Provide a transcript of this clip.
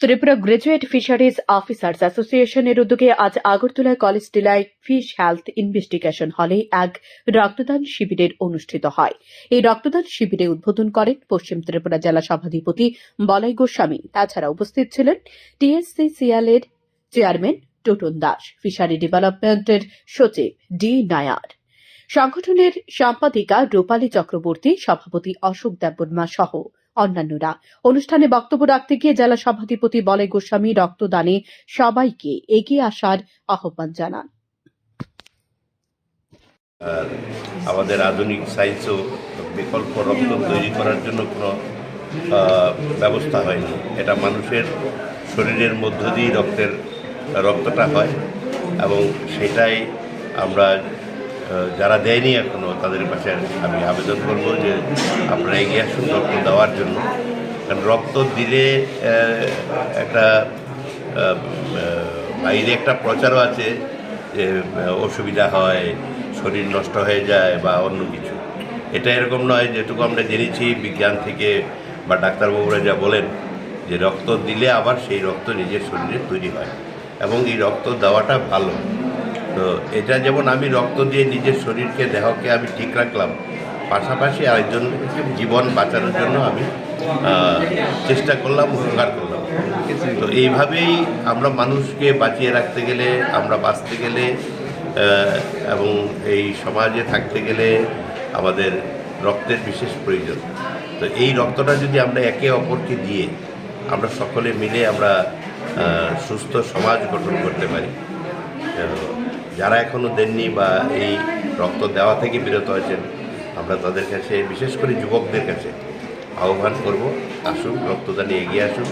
Tripura graduate fisheries officers অ্যাসোসিয়েশনের উদ্যোগে আজ আগরতলা কলেজ টিলায় ফিশ হেলথ ইনভেস্টিগেশন হলে এক রক্তদান শিবিরের অনুষ্ঠিত হয়। এই রক্তদান শিবিরে উদ্বোধন করেন পশ্চিম ত্রিপুরা জেলা সভাধিপতি বলাই গোস্বামী। তাছাড়া উপস্থিত ছিলেন টিএসসিসিএল এর চেয়ারম্যান টোটন দাস, ফিশারি ডেভেলপমেন্টের সচিব ডি নায়ার। সংগঠনের সম্পাদিকা রূপালী চক্রবর্তী, সভাপতি অশোক দেববর্মা সহ অন্যান্যরা। অনুষ্ঠানে বক্তব্য রাখতে গিয়ে জেলা সভাধিপতি বলে গোস্বামী রক্তদানে সবাইকে এগিয়ে আসার আহ্বান জানান। আমাদের আধুনিক সায়েন্সও বিকল্প রক্ত তৈরি করার জন্য কোনো ব্যবস্থা হয়নি। এটা মানুষের শরীরের মধ্য দিয়েই রক্তের, রক্তটা হয় এবং সেটাই আমরা যারা দেয়নি এখনও, তাদের কাছে আমি আবেদন করব যে আপনারা এগিয়ে আসুন রক্ত দেওয়ার জন্য। কারণ রক্ত দিলে একটা বাইরে একটা প্রচারও আছে যে অসুবিধা হয়, শরীর নষ্ট হয়ে যায় বা অন্য কিছু। এটা এরকম নয়, যেটুকু আমরা জেনেছি বিজ্ঞান থেকে বা ডাক্তারবাবুরা যা বলেন, যে রক্ত দিলে আবার সেই রক্ত নিজের শরীরে তৈরি হয়। এবং এই রক্ত দেওয়াটা ভালো। তো এটা যেমন আমি রক্ত দিয়ে নিজের শরীরকে, দেহকে আমি ঠিক রাখলাম, পাশাপাশি আরেকজন জীবন বাঁচানোর জন্য আমি চেষ্টা করলাম, উপকার করলাম। তো এইভাবেই আমরা মানুষকে বাঁচিয়ে রাখতে গেলে, আমরা বাঁচতে গেলে এবং এই সমাজে থাকতে গেলে আমাদের রক্তের বিশেষ প্রয়োজন। তো এই রক্তটা যদি আমরা একে অপরকে দিয়ে আমরা সকলে মিলে আমরা সুস্থ সমাজ গঠন করতে পারি যারা এখনও দেননি বা এই রক্ত দেওয়া থেকে বিরত আছেন, আমরা তাদের কাছে, বিশেষ করে যুবকদের কাছে আহ্বান করব, আসুন, রক্তদানে এগিয়ে আসুন।